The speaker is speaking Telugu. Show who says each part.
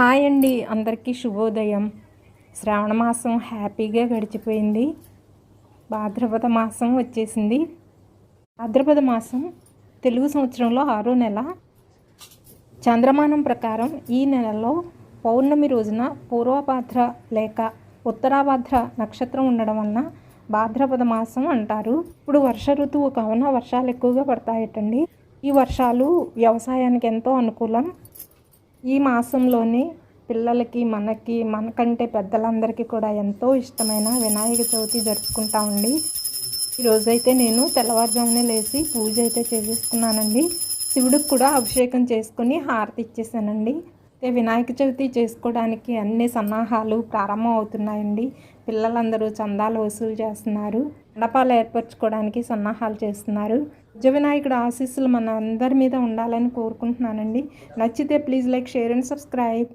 Speaker 1: హాయ్ అండి. అందరికీ శుభోదయం. శ్రావణ మాసం హ్యాపీగా గడిచిపోయింది. భాద్రపద మాసం వచ్చేసింది. భాద్రపద మాసం తెలుగు సంవత్సరంలో ఆరో నెల. చంద్రమానం ప్రకారం ఈ నెలలో పౌర్ణమి రోజున పూర్వభాద్ర లేక ఉత్తరాభాద్ర నక్షత్రం ఉండడం వలన భాద్రపద మాసం అంటారు. ఇప్పుడు వర్ష ఋతువు కావున వర్షాలు ఎక్కువగా పడతాయటండి. ఈ వర్షాలు వ్యవసాయానికి ఎంతో అనుకూలం. ఈ మాసంలోనే పిల్లలకి మనకి మనకంటే పెద్దలందరికీ కూడా ఎంతో ఇష్టమైన వినాయక చవితి జరుపుకుంటామండి ఈరోజైతే నేను తెల్లవారుజామునే లేచి పూజ అయితే చేసేసుకున్నానండి. శివుడికి కూడా అభిషేకం చేసుకుని హారతి ఇచ్చేసానండి. అయితే వినాయక చవితి చేసుకోవడానికి అన్ని సన్నాహాలు ప్రారంభం అవుతున్నాయండి పిల్లలందరూ చందాలు వసూలు చేస్తున్నారు. మండపాలు ఏర్పరచుకోవడానికి సన్నాహాలు చేస్తున్నారు. విజయ వినాయకుడు ఆశీస్సులు మన అందరి మీద ఉండాలని కోరుకుంటున్నానండి. నచ్చితే please like share and subscribe.